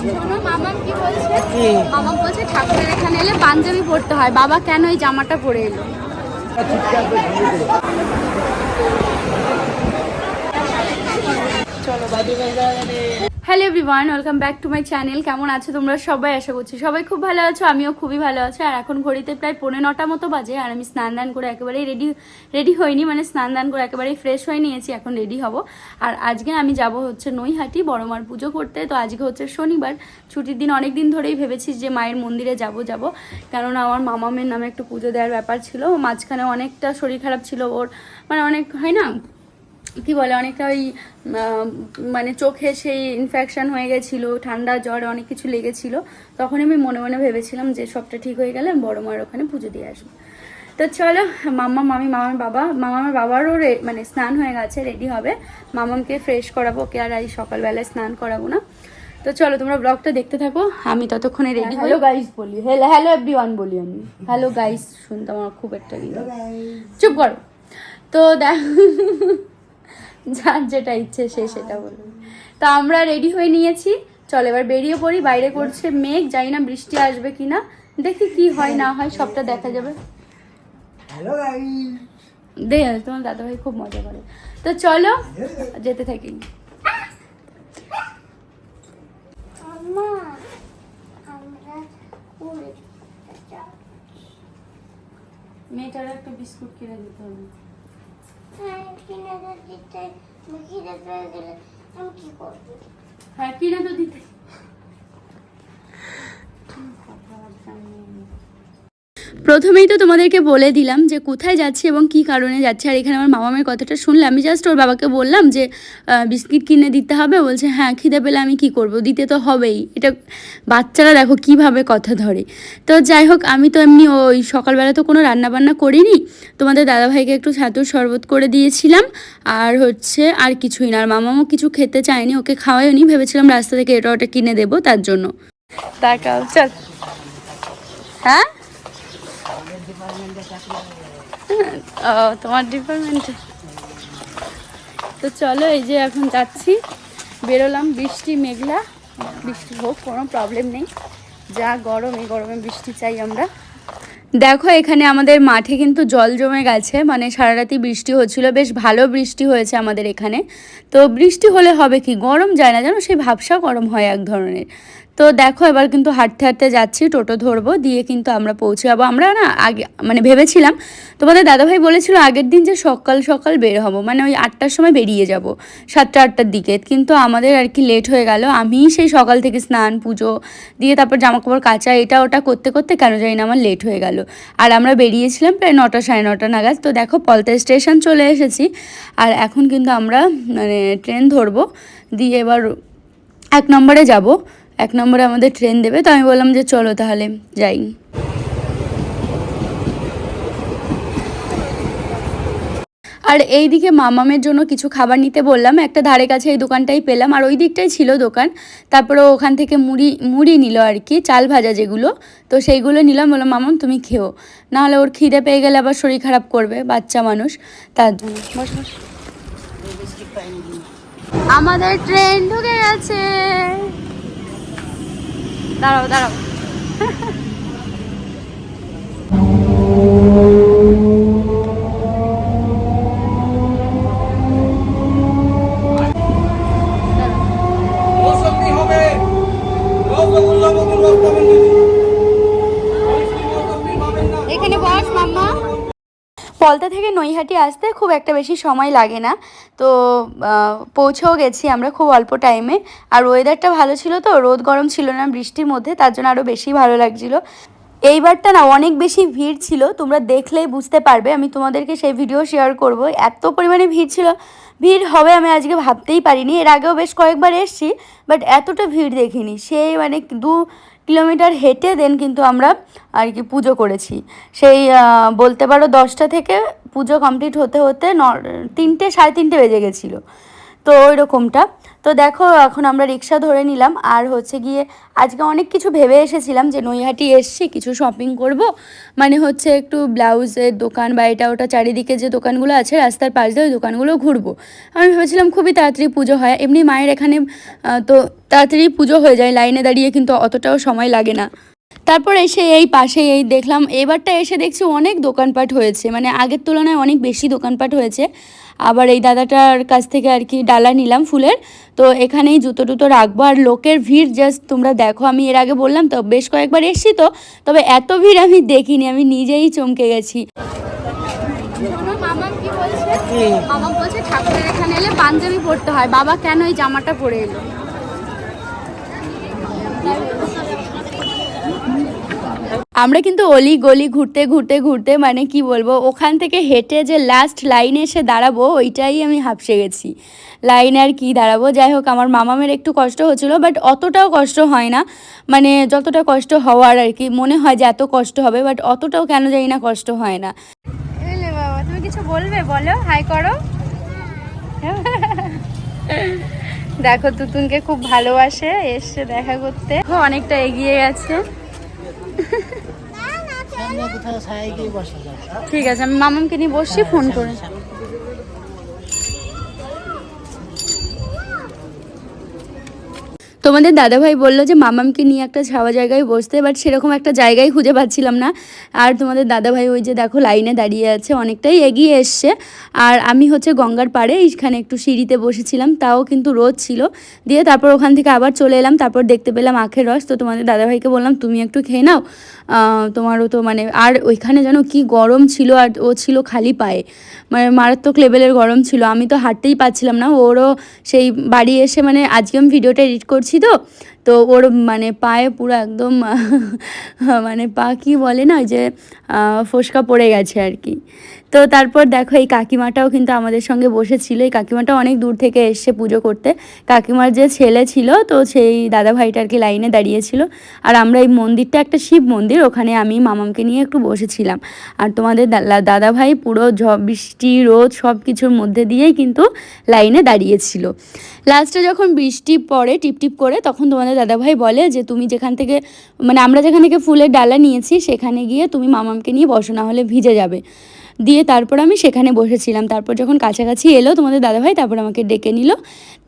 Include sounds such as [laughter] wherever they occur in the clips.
শোনো মামাম কি বলছে? মামাম বলছে ঠাকুরের এখানে এলে পাঞ্জাবি পরতে হয়। বাবা কেন এই জামাটা পরে এলো? Hello everyone, welcome back to my channel. কেমন আছো তোমরা সবাই? আশা করছি সবাই খুব ভালো আছো, আমিও খুবই ভালো আছি। আর এখন ঘড়িতে প্রায় পৌনে নটা মতো বাজে, আর আমি স্নান দান করে একেবারেই রেডি রেডি হইনি মানে স্নান দান করে একেবারেই ফ্রেশ হয়ে নিয়েছি, এখন রেডি হব। আর আজকে আমি যাব হচ্ছে নৈহাটি বড়মার পুজো করতে। তো আজকে হচ্ছে শনিবার, ছুটির দিন অনেক দিন ধরেই ভেবেছি যে মায়ের মন্দিরে যাব যাব। কারণ আমার মামামের নামে একটু পুজো দেওয়ার ব্যাপার ছিল, মাঝখানে অনেকটা শরীর খারাপ ছিল ওর মানে অনেক, হয় না? কি বলে অনেকটা ওই মানে চোখে সেই ইনফেকশন হয়ে গেছিল ঠান্ডা জ্বর অনেক কিছু লেগেছিল। তখন আমি মনে মনে ভেবেছিলাম যে সবটা ঠিক হয়ে গেলে বড় মার ওখানে পুজো দিয়ে আসব। তো চলো মাম্মা মামি মামার বাবা মামার বাবারও রে- মানে স্নান হয়ে গেছে রেডি হবে। মামামকে ফ্রেশ করাবো ওকে আর এই সকালবেলায় স্নান করাবো না। তো চলো তোমরা ব্লগটা দেখতে থাকো। আমি ততক্ষণে রেডি হ্যালো গাইস বলি। হ্যালো হ্যালো এভরিওয়ান বলি আমি। হ্যালো গাইস শুনতে আমার খুব একটা ইয়ে। চুপ করো। তো দেখ যার যেটা ইচ্ছে সে সেটা বলবে তো আমরা রেডি হয়ে নিয়েছি। চল এবার বেরিয়ে পড়ি বাইরে করছে মেঘ জানি না বৃষ্টি আসবে কিনা। দেখি কি হয় না হয় সবটা দেখা যাবে। হ্যালো দে তোমার দাদাভাই খুব মজা করে। তো চলো যেতে থাকি। মেয়েটার একটা বিস্কুট কিনে দিতে হবে। কিনে তো দিতে। আমি খিদে পেয়ে গেলে আমি কি করব হ্যাঁ কিনে তো দিতে প্রথমেই তো তোমাদেরকে বলে দিলাম যে কোথায় যাচ্ছি এবং কি কারণে যাচ্ছি। আর এখানে আমার মামামের কথাটা শুনলে আমি জাস্ট ওর বাবাকে বললাম যে বিস্কিট কিনে দিতে হবে। বলছে হ্যাঁ খিদে পেলে আমি কি করব? দিতে তো হবেই। এটা বাচ্চারা দেখো কীভাবে কথা ধরে। তো যাই হোক আমি তো এমনি ওই সকালবেলা তো কোনো রান্না বান্না করিনি। তোমাদের দাদাভাইকে একটু ছাতুর শরবত করে দিয়েছিলাম। আর হচ্ছে আর কিছুই না। আর মামামও কিছু খেতে চায়নি ওকে খাওয়াইনি ভেবেছিলাম রাস্তা থেকে এটা ওটা কিনে দেবো তার জন্য। তাকাও চল। হ্যাঁ? ও, তোমার ডিপার্টমেন্টে তো চলো, এই যে এখন যাচ্ছি। বেরোলাম, বৃষ্টি মেঘলা। বৃষ্টি, হোক, কোনো প্রবলেম নেই। যা গরম, এই গরমে বৃষ্টি চাই আমরা। দেখো, এখানে আমাদের মাঠে কিন্তু জল জমে গেছে। মানে সারা রাতি বৃষ্টি হচ্ছিল। বেশ ভালো বৃষ্টি হয়েছে আমাদের এখানে। তো বৃষ্টি হলে হবে কি? গরম যায় না। জানো, সেই ভাবসা গরম হয় এক ধরনের। তো দেখো, এবার কিন্তু হাঁটতে হাঁটতে যাচ্ছি, টোটো ধরবো, দিয়ে কিন্তু আমরা পৌঁছে যাব আমরা না আগে মানে ভেবেছিলাম, তোমাদের দাদাভাই বলেছিল আগের দিন যে সকাল সকাল বের হব মানে ওই আটটার সময় বেরিয়ে যাব, সাতটা আটটার দিকে। কিন্তু আমাদের আর কি লেট হয়ে গেল, আমি সেই সকাল থেকে স্নান, পুজো, দিয়ে তারপর জামা কাপড় কাচা, এটা ওটা করতে করতে কেন জানি না আমার লেট হয়ে গেল। আর আমরা বেরিয়েছিলাম প্রায় নটা, সাড়ে নটা নাগাদ, তো দেখো পলতা স্টেশন চলে এসেছি। আর এখন কিন্তু আমরা মানে ট্রেন ধরবো, দিয়ে এবার এক নম্বরে যাব। এক নম্বরে আমাদের ট্রেন দেবে, তো আমি বললাম যে চলো তাহলে যাই। আর এই দিকে মামামের জন্য কিছু খাবার নিতে বললাম, একটা ধারে কাছে এই দোকানটাই পেলাম, আর ওই দিকটাই ছিল দোকান। তারপরে ওখান থেকে মুড়ি মুড়ি নিল আর কি, চাল ভাজা যেগুলো, তো সেইগুলো নিলাম, বললাম, মামাম, তুমি খেও। নাহলে ওর খিদে পেয়ে গেলে আবার শরীর খারাপ করবে, বাচ্চা মানুষ। তার আমাদের ট্রেন ঢুকে গেছে। দাঁড়াও দাঁড়াও। পলতা থেকে নৈহাটি আসতে খুব একটা বেশি সময় লাগে না। তো পৌঁছেও গেছি আমরা খুব অল্প টাইমে আর ওয়েদারটা ভালো ছিল তো, রোদ গরম ছিল না বৃষ্টির মধ্যে, তার জন্য আরও বেশি ভালো লাগছিল। এইবারটা না অনেক বেশি ভিড় ছিল, তোমরা দেখলেই বুঝতে পারবে। আমি তোমাদেরকে সেই ভিডিও শেয়ার করব। এত পরিমাণে ভিড় ছিল, ভিড় হবে আমি আজকে ভাবতেই পারিনি। এর আগেও বেশ কয়েকবার এসেছি বাট এতটা ভিড় দেখিনি। সেই মানে দু কিলোমিটার হেঁটে দেন কিন্তু আমরা আর কি পুজো করেছি। সেই বলতে পারো দশটা থেকে পুজো কমপ্লিট হতে হতে ন, তিনটে, সাড়ে তিনটে বেজে গেছিল। তো ওই রকমটা তো দেখো, এখন আমরা রিক্সা ধরে নিলাম। আর হচ্ছে গিয়ে আজকে অনেক কিছু ভেবে এসেছিলাম যে নৈহাটি এসছি, কিছু শপিং করব। মানে হচ্ছে একটু ব্লাউজের দোকান বা এটা ওটা চারিদিকে যে দোকানগুলো আছে, রাস্তার পাশ দিয়ে ওই দোকানগুলো ঘুরবো। আমি ভেবেছিলাম খুবই তাড়াতাড়ি পুজো হয়। এমনি মায়ের এখানে তো তাড়াতাড়ি পুজো হয়ে যায়, লাইনে দাঁড়িয়ে কিন্তু অতটাও সময় লাগে না। তারপর এসে এই পাশে এই দেখলাম এবারটা এসে দেখছি অনেক দোকানপাট হয়েছে মানে আগের তুলনায় অনেক বেশি দোকানপাট হয়েছে। আবার এই দাদাটার কাছ থেকে আর কি ডালা নিলাম ফুলের তো এখানেই জুতো টুতো রাখব। আর লোকের ভিড় জাস্ট তোমরা দেখো আমি এর আগে বললাম তো বেশ কয়েকবার এসছি তো তবে এত ভিড় আমি দেখিনি আমি নিজেই চমকে গেছি। বলছে ঠাকুরের এখানে এলে পাঞ্জাবি পরতে হয় বাবা কেন এই জামাটা পরে এলো? আমরা কিন্তু অলি গলি ঘুরতে ঘুরতে ঘুরতে মানে কি বলব, ওখান থেকে হেঁটে যে লাস্ট লাইনে এসে দাঁড়াবো, ওইটাই আমি হাঁপসে গেছি। লাইনে আর কি দাঁড়াবো? যাই হোক, আমার মামামের একটু কষ্ট হচ্ছিল বাট অতটাও কষ্ট হয় না। মানে যতটা কষ্ট হওয়ার আর কি, মনে হয় যে এত কষ্ট হবে বাট অতটাও কেন জানি না কষ্ট হয় না। তুমি কিছু বলবে? বলো করো। দেখো, তুতুনকে খুব ভালোবাসে এসছে দেখা করতে। অনেকটা এগিয়ে গেছে। ঠিক আছে আমি মামামকে নিয়ে বসছি ফোন করে। তোমাদের দাদাভাই বলল যে মামামকে নিয়ে একটা ছাওয়া জায়গায় বসতে বাট সেরকম একটা জায়গায় খুঁজে পাচ্ছিলাম না। আর তোমাদের দাদাভাই ওই যে দেখো লাইনে দাঁড়িয়ে আছে, অনেকটাই এগিয়ে এসছে। আর আমি হচ্ছে গঙ্গার পাড়ে এইখানে একটু সিঁড়িতে বসেছিলাম, তাও কিন্তু রোদ ছিল। দিয়ে তারপর ওখান থেকে আবার চলে এলাম, তারপর দেখতে পেলাম আখের রস। তো তোমাদের দাদাভাইকে বললাম, তুমি একটু খেয়ে নাও। তোমারও তো মানে আর ওইখানে যেন কি গরম ছিল, আর ও ছিল খালি পায়ে। মানে মারাত্মক লেভেলের গরম ছিল, আমি তো হাঁটতেই পাচ্ছিলাম না। ওরও সেই বাড়ি এসে মানে আজকে আমি ভিডিওটা এডিট করছি তো? তো ওর মানে পায়ে পুরো একদম [laughs] মানে পা কি বলে না যে ফোসকা পড়ে গেছে আর কি। তো তারপর দেখো এই কাকিমাটাও কিন্তু আমাদের সঙ্গে বসেছিল। এই কাকিমাটা অনেক দূর থেকে এসছে পুজো করতে। কাকিমার যে ছেলে ছিল, তো সেই দাদা ভাইটা আর কি লাইনে দাঁড়িয়েছিল। আর আমরা এই মন্দিরটা, একটা শিব মন্দির, ওখানে আমি মামামকে নিয়ে একটু বসেছিলাম। আর তোমাদের দাদা ভাই পুরো বৃষ্টি, রোদ সব কিছুর মধ্যে দিয়েই কিন্তু লাইনে দাঁড়িয়েছিল। লাস্টে যখন বৃষ্টি পড়ে টিপটিপ করে, তখন তোমাদের দাদাভাই বলে যে, তুমি যেখান থেকে মানে আমরা যেখান থেকে ফুলের ডালা নিয়েছি, সেখানে গিয়ে তুমি মামামকে নিয়ে বসো, না হলে ভিজে যাবে। দিয়ে তারপর আমি সেখানে বসেছিলাম। তারপর যখন কাছাকাছি এলো তোমাদের দাদাভাই, তারপর আমাকে ডেকে নিল।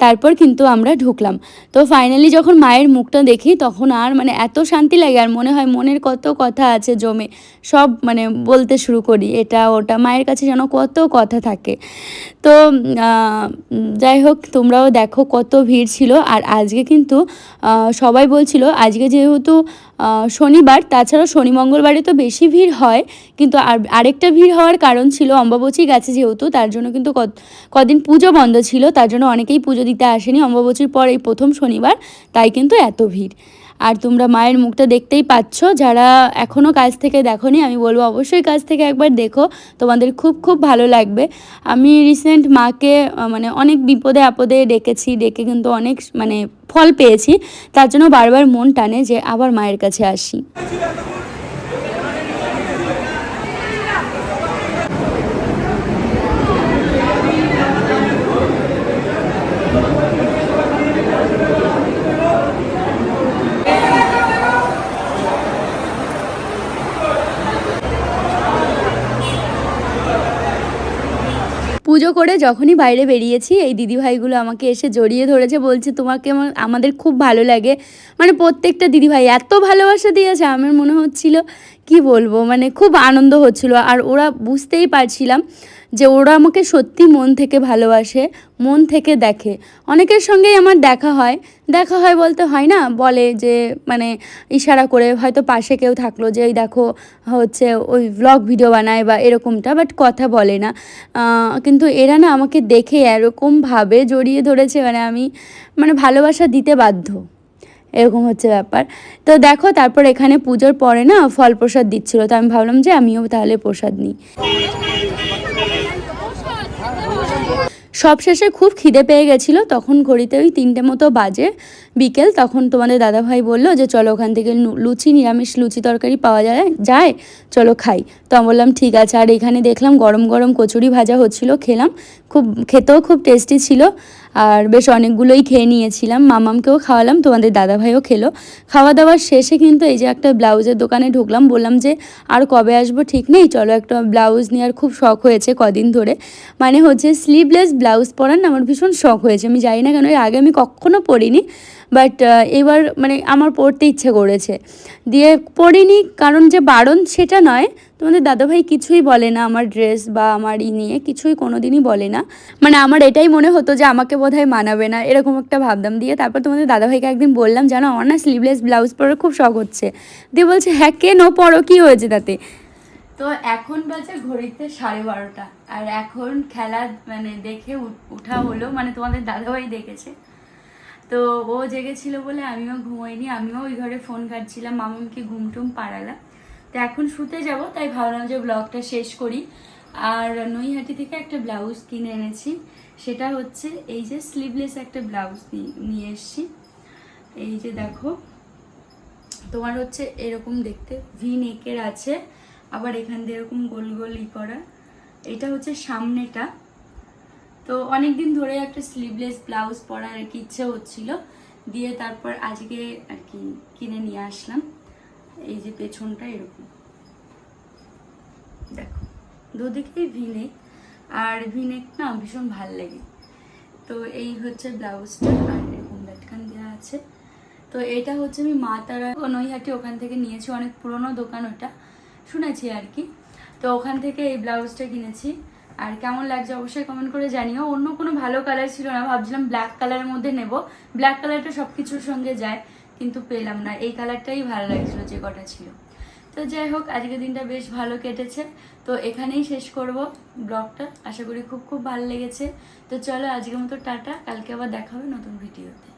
তারপর কিন্তু আমরা ঢুকলাম। তো ফাইনালি যখন মায়ের মুখটা দেখি, তখন আর মানে এত শান্তি লাগে, আর মনে হয় মনের কত কথা আছে জমে। সব মানে বলতে শুরু করি, এটা ওটা। মায়ের কাছে যেন কত কথা থাকে। তো যাই হোক, তোমরাও দেখো কত ভিড় ছিল। আর আজকে কিন্তু সবাই বলছিল, আজকে যেহেতু শনিবার তাছাড়া শনি মঙ্গলবারে তো বেশি ভিড় হয়, কিন্তু আর আরেকটা ভিড় হওয়ার কারণ ছিল অম্বাবচী গাছে যেহেতু, তার জন্য কিন্তু কদিন পুজো বন্ধ ছিল, তার জন্য অনেকেই পুজো দিতে আসেনি, অম্বাবচীর পর এই প্রথম শনিবার, তাই কিন্তু এত ভিড়। আর তোমরা মায়ের মুখটা দেখতেই পাচ্ছ। যারা এখনও কাছ থেকে দেখোনি, আমি বলব অবশ্যই কাছ থেকে একবার দেখো। তোমাদের খুব খুব ভালো লাগবে। আমি রিসেন্ট মাকে মানে অনেক বিপদে আপদে ডেকেছি, ডেকে কিন্তু অনেক মানে ফল পেয়েছি। তার জন্য বারবার মন টানে যে আবার মায়ের কাছে আসি। পুজো করে যখনই বাইরে বেরিয়েছি, এই দিদিভাইগুলো আমাকে এসে জড়িয়ে ধরেছে, বলছে তোমাকে আমাদের খুব ভালো লাগে। মানে প্রত্যেকটা দিদিভাই এত ভালোবাসা দিয়েছে, আমার মনে হচ্ছিল, কি বলব? মানে খুব আনন্দ হচ্ছিল। আর ওরা বুঝতেই পারছিলাম যে ওরা আমাকে সত্যি মন থেকে ভালোবাসে। মন থেকে দেখে। অনেকের সঙ্গেই আমার দেখা হয়। দেখা হয় বলতে হয় না, বলে যে মানে ইশারা করে হয়তো পাশে কেউ থাকল যে, এই দেখো, হচ্ছে ওই ব্লগ ভিডিও বানায় বা এরকমটা। বাট কথা বলে না। কিন্তু এরা না আমাকে দেখে এরকমভাবে জড়িয়ে ধরেছে মানে আমি মানে ভালোবাসা দিতে বাধ্য। এরকম হচ্ছে ব্যাপার। তো দেখো, তারপর এখানে পুজোর পরে না ফল প্রসাদ দিচ্ছিল। তো আমি ভাবলাম যে, আমিও তাহলে প্রসাদ নিই। সবশেষে খুব খিদে পেয়ে গেছিল তখন ঘড়িতে ওই তিনটে মতো বাজে। বিকেল, তখন তোমাদের দাদাভাই বলল যে, চলো ওখান থেকে লুচি, নিরামিষ লুচি তরকারি পাওয়া যায় যায়, চলো খাই। তো আমি বললাম, ঠিক আছে। আর এখানে দেখলাম গরম গরম কচুরি ভাজা হচ্ছিল, খেলাম। খুব, খেতেও খুব টেস্টি ছিল। আর বেশ অনেকগুলোই খেয়ে নিয়েছিলাম। মামামকেও খাওয়ালাম, তোমাদের দাদাভাইও খেলো। খাওয়া দাওয়ার শেষে কিন্তু এই যে একটা ব্লাউজের দোকানে ঢুকলাম, বললাম যে, আর কবে আসব? ঠিক নেই, চলো একটা ব্লাউজ নেওয়ার খুব শখ হয়েছে কদিন ধরে। মানে হচ্ছে স্লিভলেস ব্লাউজ পরার না আমার ভীষণ শখ হয়েছে। আমি জানি না কেন, এর আগে আমি কখনো পরিনি। বাট এবার মানে আমার পরতে ইচ্ছে করেছে। দিয়ে পরিনি কারণ যে বারণ সেটা নয়। তোমাদের দাদাভাই কিছুই বলে না আমার ড্রেস বা আমার ই নিয়ে, কিছুই কোনো দিনই বলে না। মানে আমার এটাই মনে হতো যে আমাকে বোধহয় মানাবে না, এরকম একটা ভাবতাম দিয়ে তারপর তোমাদের দাদাভাইকে একদিন বললাম, জানো, আমার না স্লিভলেস ব্লাউজ পরে খুব শখ হচ্ছে। দিয়ে বলছে হ্যাঁ কেন পরো, কী হয়েছে তাতে? তো এখন বাজে ঘড়িতে সাড়ে বারোটা। আর এখন খেলা মানে দেখে উঠা হলো মানে তোমাদের দাদাভাই দেখেছে। তো ও জেগেছিল বলে আমিও ঘুমোইনি, আমিও ওই ঘরে ফোন কাটছিলাম মামামকে ঘুম টুম পাড়ালাম। তো এখন শুতে যাব, তাই ভাবলাম যে ব্লগটা শেষ করি। আর নৈহাটি থেকে একটা ব্লাউজ কিনে এনেছি, সেটা হচ্ছে এই যে স্লিভলেস একটা ব্লাউজ নিয়ে এসেছি। এই যে দেখো, তোমার হচ্ছে এরকম দেখতে ভি নেকের আছে, আবার এখান দিয়ে এরকম গোল গোল ই করা। এটা হচ্ছে সামনেটা। তো অনেক দিন ধরে একটা স্লিভলেস ব্লাউজ পরার আর কি ইচ্ছে হচ্ছিল। দিয়ে তারপর আজকে আর কি কিনে নিয়ে আসলাম। এই যে পেছনটা এরকম। দেখো দুদিকেই ভিনেক আর ভিনেক না ভীষণ ভালো লাগে। তো এই হচ্ছে ব্লাউজটা আর এরকম লটকান দেওয়া আছে। তো এটা হচ্ছে আমি মা তারা নৈহাটি ওখান থেকে নিয়েছি। অনেক পুরনো দোকান ওটা। শুনেছি আর কি। তো ওখান থেকে এই ব্লাউজটা কিনেছি। আর কেমন লাগছে অবশ্যই কমেন্ট করে জানিও। অন্য কোনো ভালো কালার ছিল না, ভাবছিলাম ব্ল্যাক কালারের মধ্যে নেব। ব্ল্যাক কালারটা সব কিছুর সঙ্গে যায়, কিন্তু পেলাম না। এই কালারটাই ভালো লাগছিল যে কটা ছিল। তো যাই হোক, আজকের দিনটা বেশ ভালো কেটেছে। তো এখানেই শেষ করব ব্লগটা। আশা করি খুব খুব ভালো লেগেছে। তো চলো আজকের মতো টাটা। কালকে আবার দেখা হবে নতুন ভিডিওতে